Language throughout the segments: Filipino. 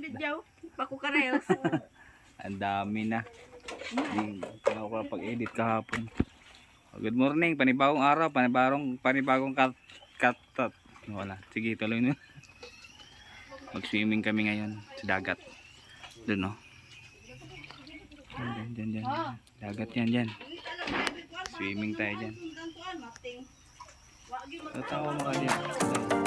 nako itong kuan video. Pakukarayos. Ang dami na. Hindi ako pa pag-edit kahapon. Good morning, panibagong araw, panibagong panibagong kat kat kat. Wala. Sige, tuloy na. Mag-swimming kami ngayon sa dagat. Doon, no? Diyan, diyan, diyan. Dagat yan, diyan. Swimming tayo diyan. Tatawa mo ka diyan.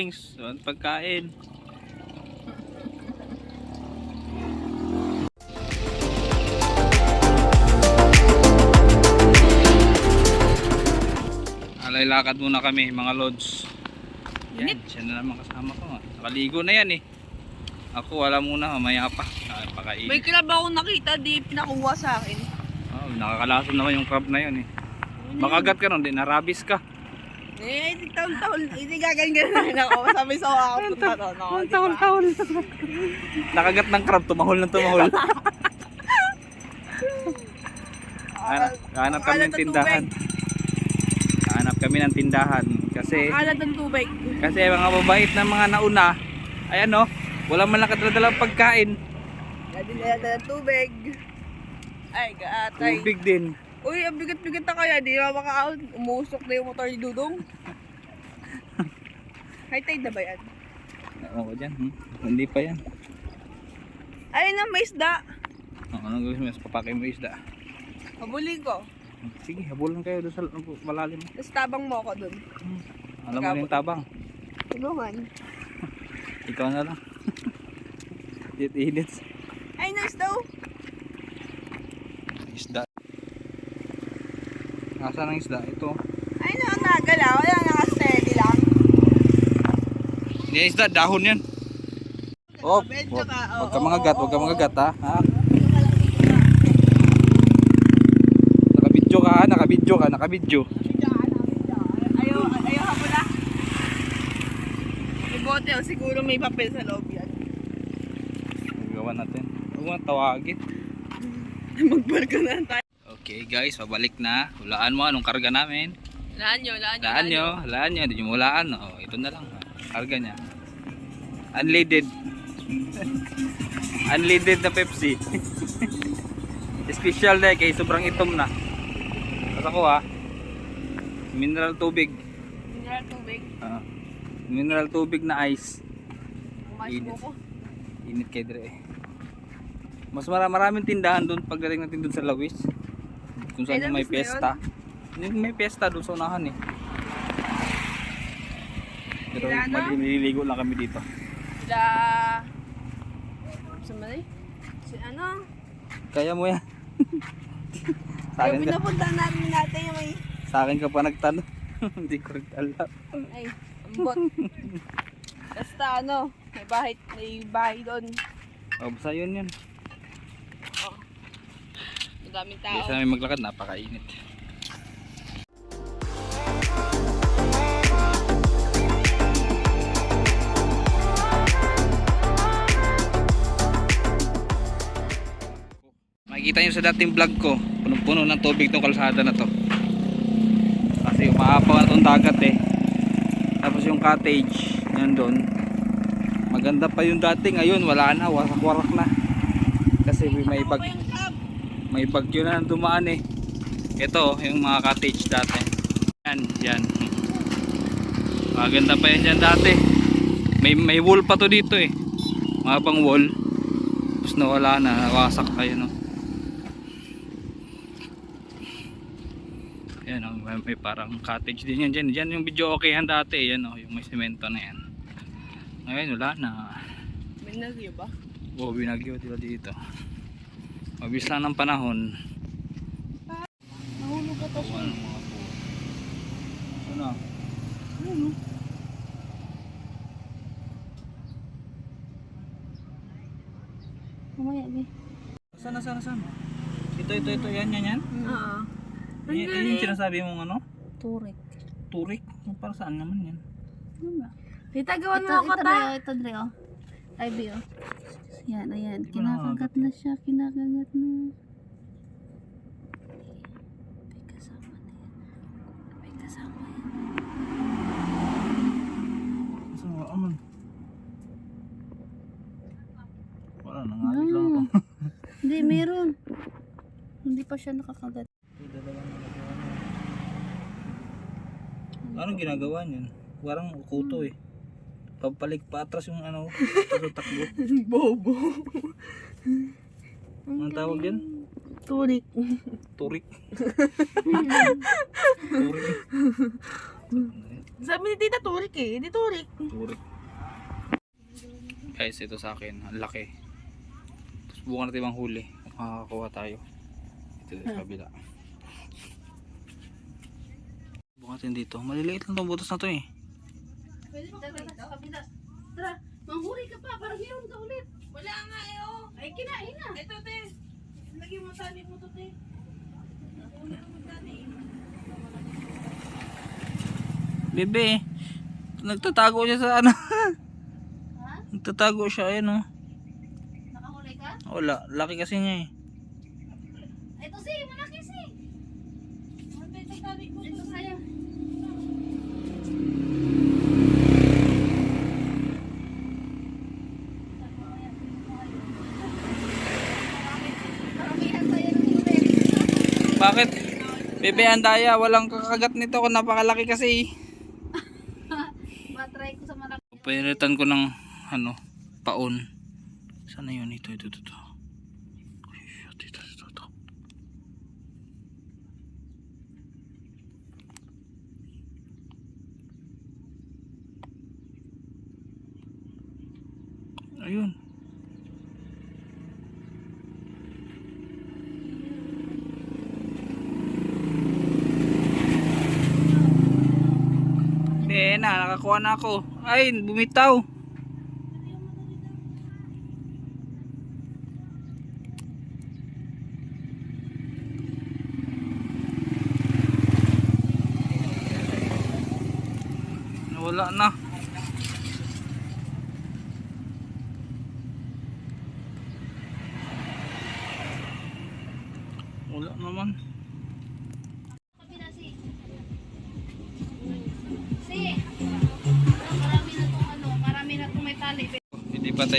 Drinks, doon pagkain. Alay lakad muna kami, mga lods. Yan, siya na naman kasama ko. ah. Nakaligo na yan eh. Ako wala muna, mamaya pa. Ah, pakain. May crab ako nakita di pinakuha sa akin. Oh, nakakalason naman yung crab na yun eh. Makagat ka nun, di narabis ka. Eh, taon-taon. Hindi gaganyan na ako. Sabi sa ako punta doon. Ako, di ba? Nakagat ng crab, tumahol ng tumahol. Hanap, hanap kami ng tindahan. Hanap kami ng tindahan. Kasi, Kalat ng tubig. kasi mga mabait na mga nauna, ayan no, wala man lang kadala pagkain. Nadilala ng tubig. Ay, gaatay. Tubig din. Uy, ang bigat-bigat na kaya. Di ba makaahon? Umusok na yung motor ni Dudong. High tide na ba yan? Oo ko dyan. Hmm? Hindi pa yan. Ayun na, may isda. Oh, anong gawin mo? Papakay mo isda. Habulin ko. Sige, habulan kayo doon sa malalim. Tapos tabang mo ako dun. Alam mo na yung tabang. Tulungan. Ikaw na lang. Init-init. Ay, nice daw. Isda. Nasaan ang isda? Ito. Ay, na, nagala. Wala naka-steady lang. Hindi isda, dahon yan. Oh, Medyo wag, ka, oo, wag ka mangagat, oo, wag ka oo. mangagat ha. ha? Nakabidyo ka ha, nakabidyo ka, nakabidyo. Ayaw, ayaw ka muna. May bote, oh, siguro may papel sa loob yan. Gawa natin. Huwag mo tawagin. Magbarka na tayo. Okay guys, pabalik na. Hulaan mo anong karga namin. Laan nyo, laan nyo. Hulaan nyo, hulaan nyo. Hindi nyo hulaan. Oh, ito na lang. Karga niya. Unleaded. Unleaded na Pepsi. Special na kay sobrang itom na. Tapos ako ha. Mineral tubig. Mineral tubig. Ah. mineral tubig na ice. Kumain Init. mo ko. Init kay Dre. Mas mara maraming tindahan doon pagdating natin doon sa Lawis. Kung saan yung may piyesta. Yung may piyesta doon sa unahan eh. Pero Sila, ano? maliligo lang kami dito. Sila... Sa? Si ano? Kaya mo yan. sa, akin ka, pinapunta namin natin yung may... sa akin ka pa nagtanong. Hindi ko rin alam. Ay, ambot. Basta ano, may bahay, may bahay doon. O, basta yun yun. Hindi tao. sa namin maglakad, napakainit. Makikita nyo sa dating vlog ko, punong-puno ng tubig tong kalsada na to. Kasi umaapaw na tong dagat eh. Tapos yung cottage, yan doon. Maganda pa yung dati, ngayon wala na, wasak-warak na. Kasi may bag, may bagyo na dumaan eh. Ito yung mga cottage dati. Yan yan. Maganda pa yan dyan dati. May, may wall pa to dito eh. Mga pang wall. Tapos nawala na nawasak kayo no? Yan oh, may, may parang cottage din yan. Dyan, dyan yung video okay yan dati yan oh, yung may semento na yan. Ngayon wala na. May nagyo ba? Oh, binagyo dito dito. Mabilis lang ng panahon. Nahulog ka to Ano po. Ano? Ano? Mamaya, be. Saan na, saan? Ito, ito, ito. Yan, yan, yan. Oo. Yan, yan yung sinasabi mong ano? Turik. Turik. Para saan naman yan? Ano ba? Tita, gawan mo ako ito, ta. Dre, ito, Dre, oh. Ay, be, oh. Yan, ayan. Kinakagat na siya. Kinakagat na. May kasama na yan. May kasama yan. Aman? Wala, nangawit lang ako. Hindi, meron. Hindi pa siya nakakagat. Anong ginagawa niyan? Parang kuto eh. Papalik pa atras yung ano, takbo. Bobo. Anong tawag yan? Turik. Turik. Turik. Sabi ni Tita Turik eh. Hindi Turik. Turik. Guys, ito sa akin. Ang laki. Tapos bukan natin ibang huli. Makakakuha tayo. Ito sa kabila. Bukan natin dito. Maliliit lang itong butas na to eh. Pwede sa kabila? Tara, manghuli ka pa. Para meron ka ulit. Wala nga eh oh. Ay, kinain na. Ito, te. Lagyan mo tali mo to, te. Bebe, nagtatago siya sa ano. Ha? nagtatago siya, ayun oh. Nakahuli ka? Wala, laki kasi niya eh. Ito si, malaki si. Ito sa'yo. Karamihan sa'yo ng huli. Bakit? Bebe, ang daya, walang kakagat nito kung napakalaki kasi. Matry ko sa malaki. Pinitan ko ng ano, paon. Sana yun? Ito, ito, ito, ito. Ayun. Eh na, nakakuha na ako. Ay, bumitaw. Wala na.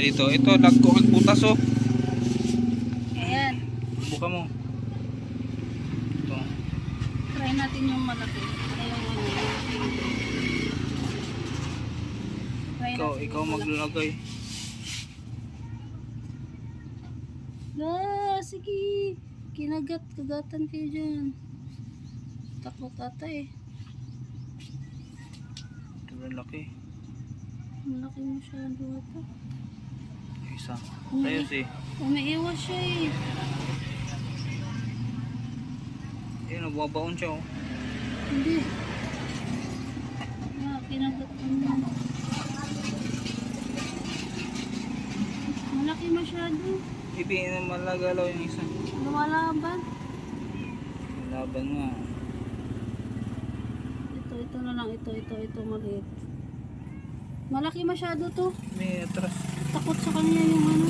Tayo dito. Ito, lagko ang butas oh. Ayan. Buka mo. Ito. Try natin yung malaki. Ayun, Ikaw, ikaw maglalagay. Ah, sige. Kinagat, kagatan kayo dyan. Takot ata eh. Ito laki. Malaki masyado ata. Isa. Hmm. Tayo si. Umiiwas siya eh. Ayun, bumabaon siya oh. Hindi. Ah, kinagat ko na. Malaki masyado. Ibi na malagalaw yung isa. Lumalaban. Laban nga. Ito, ito na lang. Ito, ito, ito. Maliit. Malaki masyado to. May atras. Takot sa kanya yung ano.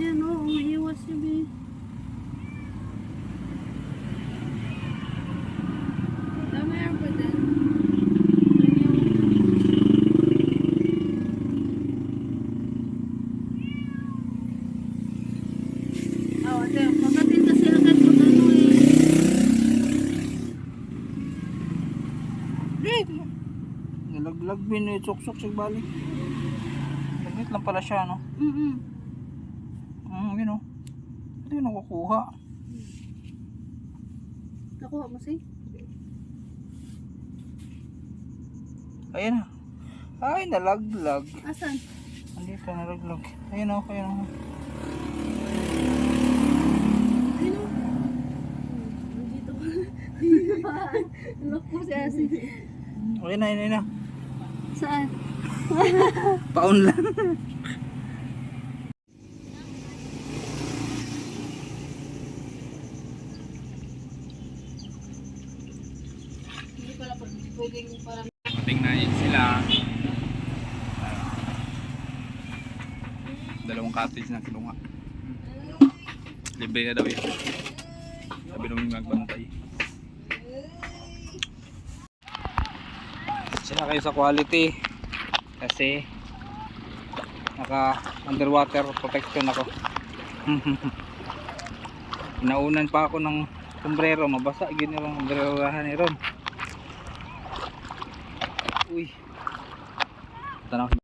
Yan o, oh, umiiwas siya be. Tama yan pa din. Oh, ate, pagdating kasi agad pag ano eh. Nalaglag bin eh. Suksok sa balik. Laglit lang pala siya no. Mm-mm. Hmm, yun oh. Hindi ko nakukuha. Nakuha mo si? Ayan na. Ay, nalaglag. Asan? Pa nalaglag. Ayun o, ayun o. Ayun o. Dito. Look po si Asi. Ayun na, ayun na. Saan? Paon lang. Pwedeng para Tingnan sila. Dalawang cottage na kilunga. Libre na daw yan. Sabi nung magbantay. Kayo sa quality. Kasi naka underwater protection ako. Naunan pa ako ng sombrero. Mabasa. Gini lang sombrero ni Ron. Uy. Tanong.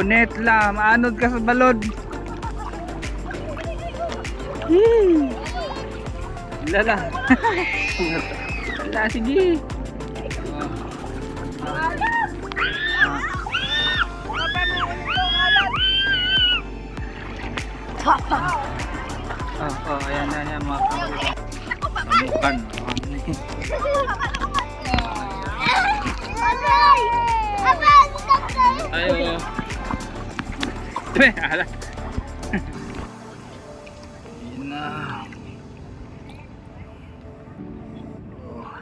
Di ka pagonet la. Maanod ka sa balod. Hmm. Lala. Lala, sige. Oh, oh, ayan, ayan, ayan, mga! Bukan kayo! Ayo. Tre, ala. Yan na. Oh.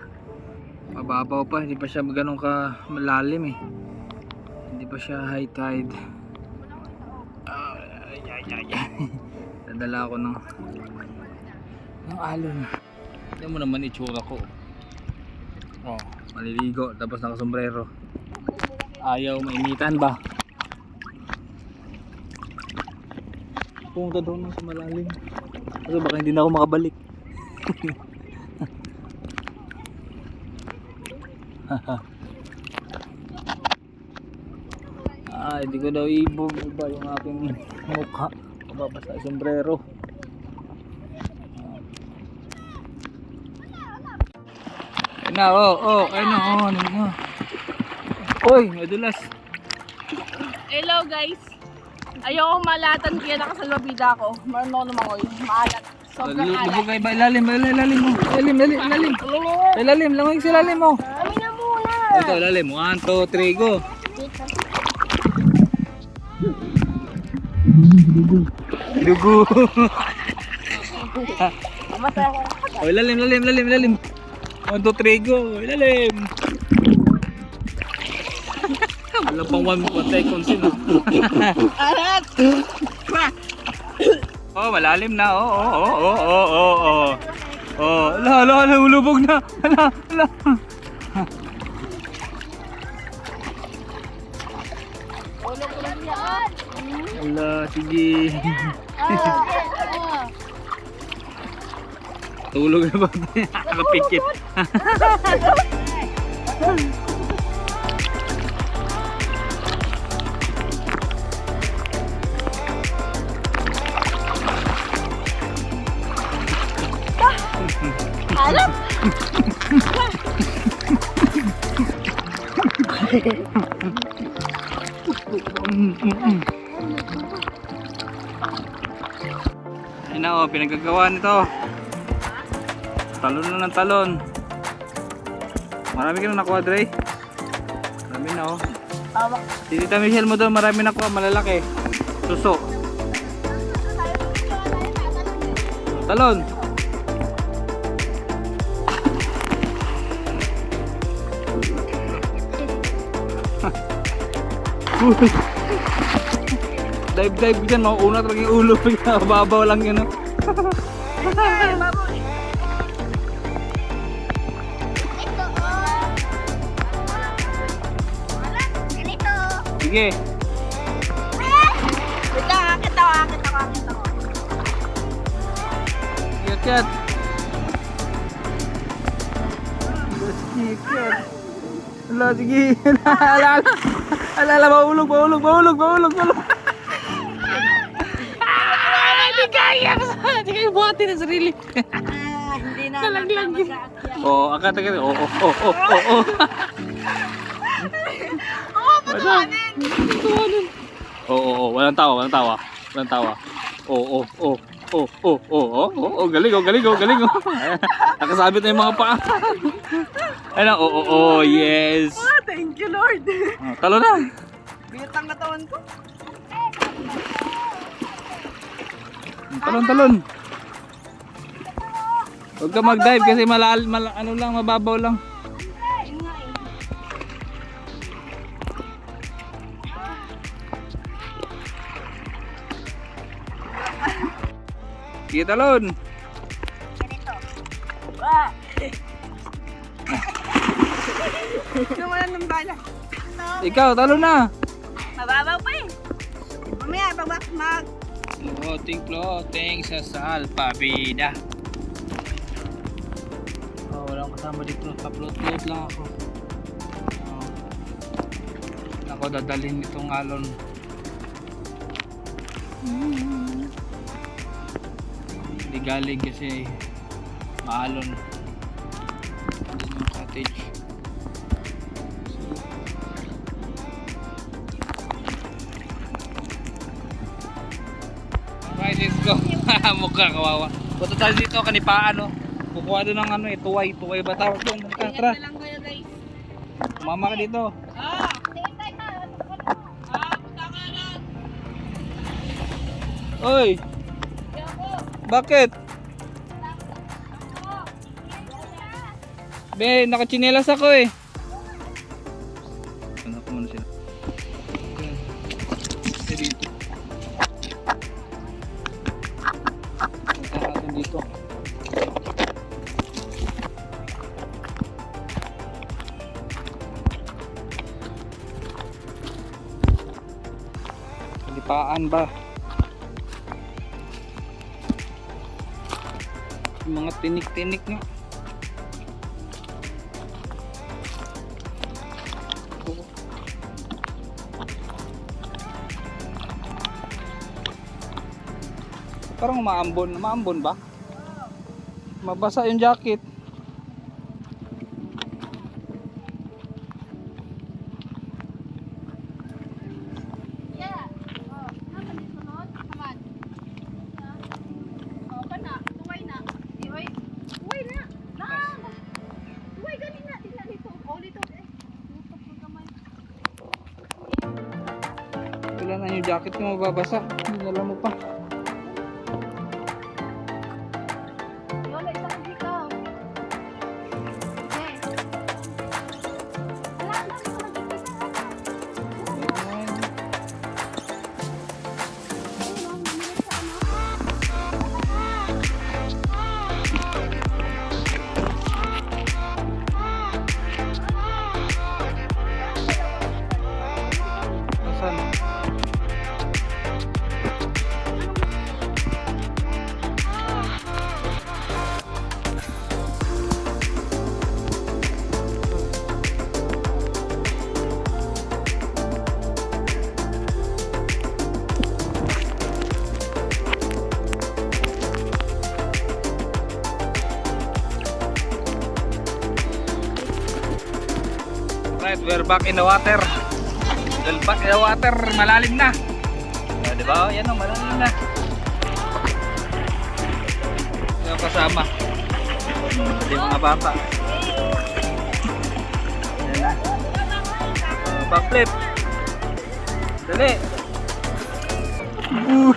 Mababaw pa, hindi pa siya ganun ka malalim eh. Hindi pa siya high tide. Ay, ay, ako ng ng alon. Tignan mo naman itsura ko. Oh, maliligo tapos nakasombrero. Ayaw mainitan ba? Pumunta doon sa malalim. Kasi baka hindi na ako makabalik. ah, hindi ko daw ibog ba yung aking mukha. Mababasa sa sombrero. Ayun na, oh, oh, ayun na, oh, ano na. Uy, madulas. Hello guys. Ayoko malatan kaya nakasalbabida ako. Meron ako lumangoy. Maalat. Sobrang alat. Lubog kayo ba? Ilalim, ilalim, ilalim mo. Ilalim, ilalim, ilalim. Ilalim, lamang sa ilalim mo. Kami na muna! Ito, ilalim. 1, 2, 3, go. Dugo. Masaya ko. oh, ilalim, ilalim, ilalim, ilalim. 1, 2, 3, go. Ilalim. Wala pang 1 seconds yun. ah. Alat! Oh, malalim na. Oh, oh, oh, oh, oh, oh, oh. Oh, ala, ala, ala, ulubog na. Ala, ala. Ala, sige. Tulog na ba? Napikit. Ayun na oh, pinagagawa nito. Talon na ng talon. Marami ka na nakuha, Dre. Marami na oh. Hawak. Si Tita Michelle mo daw, marami nakuha, malalaki. Suso. Talon. Uy. dive dive dyan, mauuna talaga yung ulo. Babaw lang yun. Sige. Lang, akit ako, akit ako, akit ako. Yan. Mas cute yan. Ala, sige. Ala, ala. Ala, ala, mahulog, mahulog, mahulog, mahulog. Ah, Hindi kaya. Hindi kaya buhatin ang sarili. Ah, hindi na. Nalaglag yun. Oo, oh, akata ka. Oo, oo, oo, oo, oo. Oo, patuhanin. Oo, oo, oo. Walang tawa, walang tawa. Walang tawa. Oo, oo, oo. Oo, oo, oo, oo, oo, oo, galing, oh, galing, oh, galing, oh. Nakasabit na yung mga paa. Ano, oo, oo, oo, yes. Ah, thank you, Lord. Oh, talo na. Biyot ang katawan ko. Talon, talon. Huwag ka mag-dive kasi malal, mal, ano lang, mababaw lang. Sige, talon. Ah. Nawalan ng bala. Ikaw, talon na. Mababaw pa eh. Mamaya, pag mag... Floating, floating sa salpabida. Oh, walang kasama dito. Ka-float-float lang ako. Oh. Ako dadalhin itong alon. Hindi galing kasi maalon. Doon yung cottage. Right, let's go. Mukha kawawa. Punta tayo dito kanipaan no. Kukuha doon ng ano eh, tuway. Tuway ba tawag doon? Tara, tara. lang kayo guys. Mama ka dito. Ah! Oy, bakit? Be, nakachinelas ako eh. Ano ko muna sila. Eh, dito. Punta natin dito. Kalipaan ba? Yung mga tinik-tinik nga. Parang umaambon. Umaambon ba? Mabasa yung jacket. Yung pa na. Tuway na. Tuway. Tuway back in the water. We're back in the water. Malalim na. Oh, di ba? Yan o, malalim na. Yung kasama. Hindi mga bata. Yan na. Oh, backflip. Dali. Uh.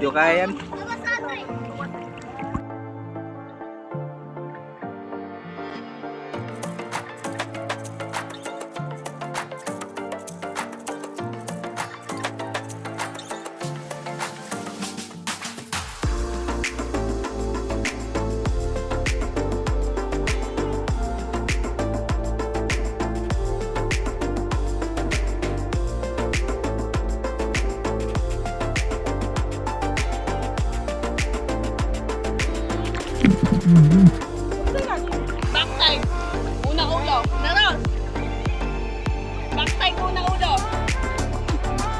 Di ko kaya yan. Back oh. time. Una ulo. Naroon. Back una ulo.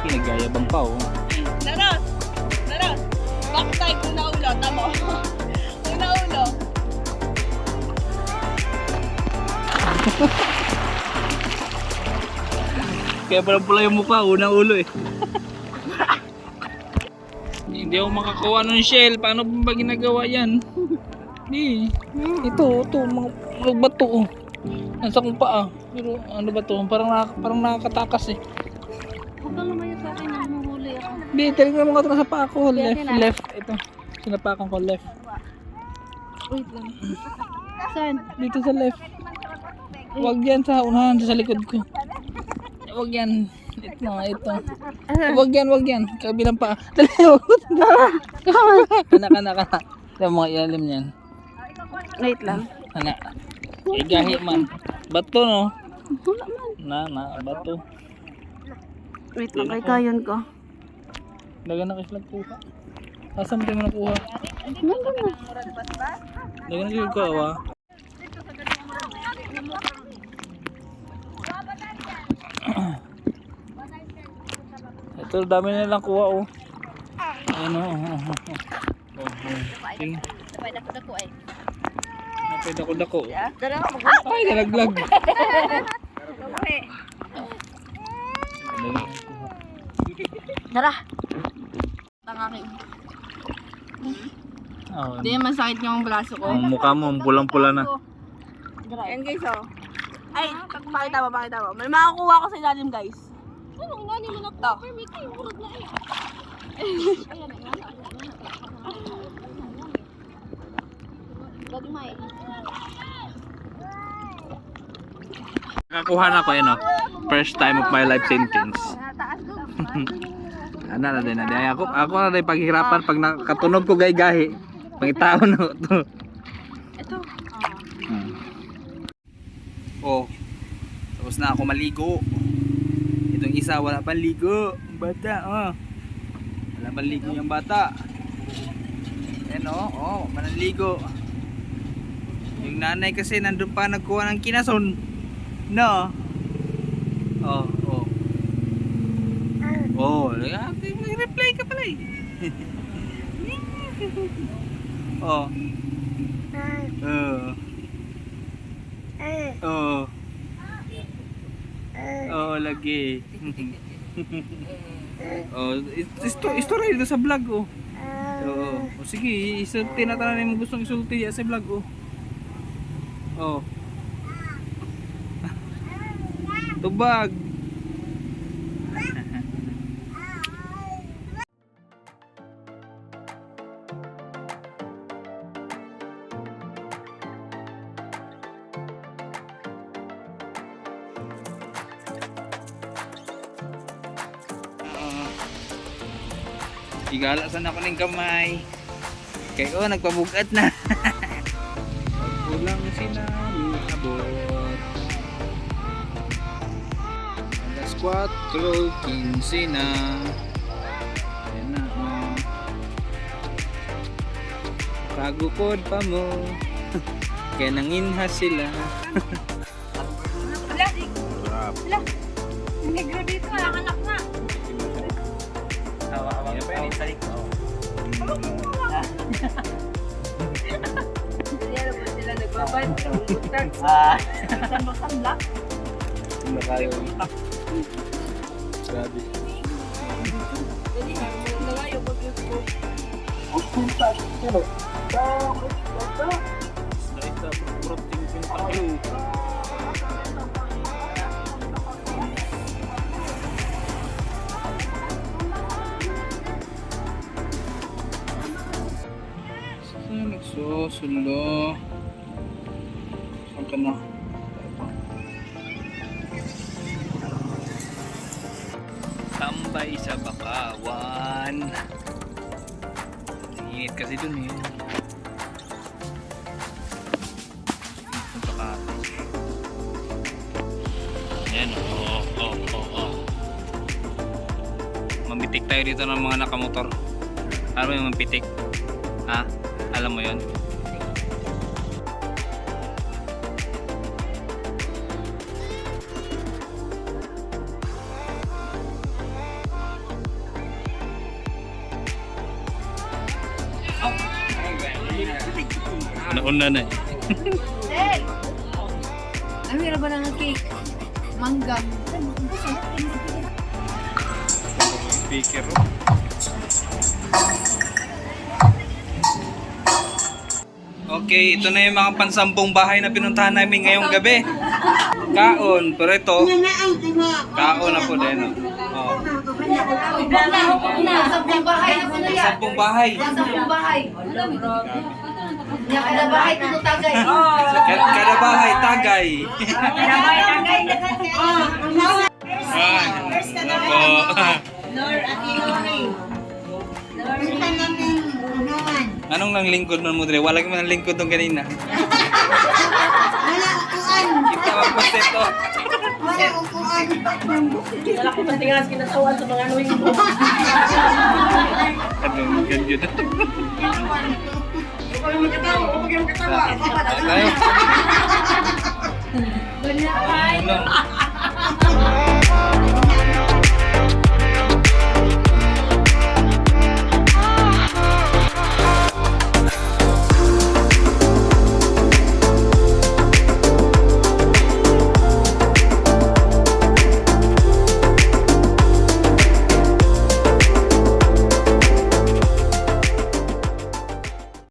Pinagayabang pa oh. Naroon. Naroon. Back time una ulo. Tamo. una ulo. Kaya pala pula yung mukha, unang ulo eh. Hindi ako makakuha ng shell. Paano ba ginagawa yan? Hindi. Ito, ito, mga, mga bato oh. Nasa kong paa. Pero ano ba to? Parang, nak- parang nakakatakas eh. Huwag kang lumayo sa akin, nahuhuli ako. Hindi, talaga mga nasa paa ko. Left, left. Ito. Sinapakan ko left. Wait lang. Saan? Dito sa left. Huwag yan sa unahan, sa likod ko. Huwag yan. Ito, ito. Huwag yan, huwag yan. Kabilang pa. Dali, huwag. Kana, kana, kana. Ito mga ilalim niyan. Wait lang. Kana. Igahi man. Bato, no? Wala man. Na, na, bato. Wait lang, kay kayon ko. Dagan na kayo kuha. Mo tayo mo nakuha? Nandun na. Dagan na kayo kuha. Ito, dami na lang kuha, oh. Ano, oh, oh, oh. Oh, oh. Sabay dako dako ay. Napay dako dako. Dara mo. Ay, nalaglag. Dara. Tangaking. Oh, Hindi naman sakit yung braso ko. ang mukha mo, pulang-pula na. Ayan guys, oh. Ay, pakita mo, pakita mo. May makakuha ko sa ilalim guys. Ano nga ni mo na ko? Permit kayo, murag na eh. Gagmay. Nakakuha na ko yun, oh. First time of my life sentence. Ano na din na din. Ako, ako na din paghirapan pag nakatunog ko gay-gahi. Pangitao na to. Ito. Hmm. Oh. Tapos na ako maligo. Itong isa wala pang ligo. Bata, oh. Wala pang ligo yung bata. Ayan oh, oh, manaligo. Yung nanay kasi nandun pa nagkuha ng kinason. No. Oh, oh. Oh, nag-reply ka pala eh. oh. Oh. Oh. Oh, lagi. oh, isto istorya dito sa vlog oh. Oo. Oh, sige, isulti na tanan mo gustong isulti sa vlog oh. Oh. Tubag. Igala sana ako ng kamay. Kay oh, nagpabugat na. 4.15 na. Ayan na oh. Kagukod pa mo. Kaya nanginha sila. Wala, Sarap. negro dito, ang anak na. Hawa-hawa pa yun sa likod. Kaya naman sila nagbabad. Ah. Saan ba kanla? Hindi Saan nagsusulo? Saan ka na? Kasi dun eh. Ayan, oo, oo, oo, oo. Mamitik tayo dito ng mga nakamotor. Alam mo yung mapitik? Ha? Alam mo yon? Na eh. Del! Ang hirap ba ng cake? Mangga. Speaker oh. Okay, ito na yung mga pansampung bahay na pinuntahan namin ngayong gabi. Kaon, pero ito, kaon na po din. Oh. Sampung bahay na yan. Sampung bahay. Sampung bahay. Yan, kada bahay tinutagay. Kada, kada bahay, tagay. Ah, ano po. Anong nang lingkod man mo dire? Wala man ang lingkod nung kanina. Kita ba po ito? Wala ko patingas kinatawan sa mga anuhin mo. Anong ganyan? Upag yung katawa, upag yung katawa. Papadala. Ganyan, ay.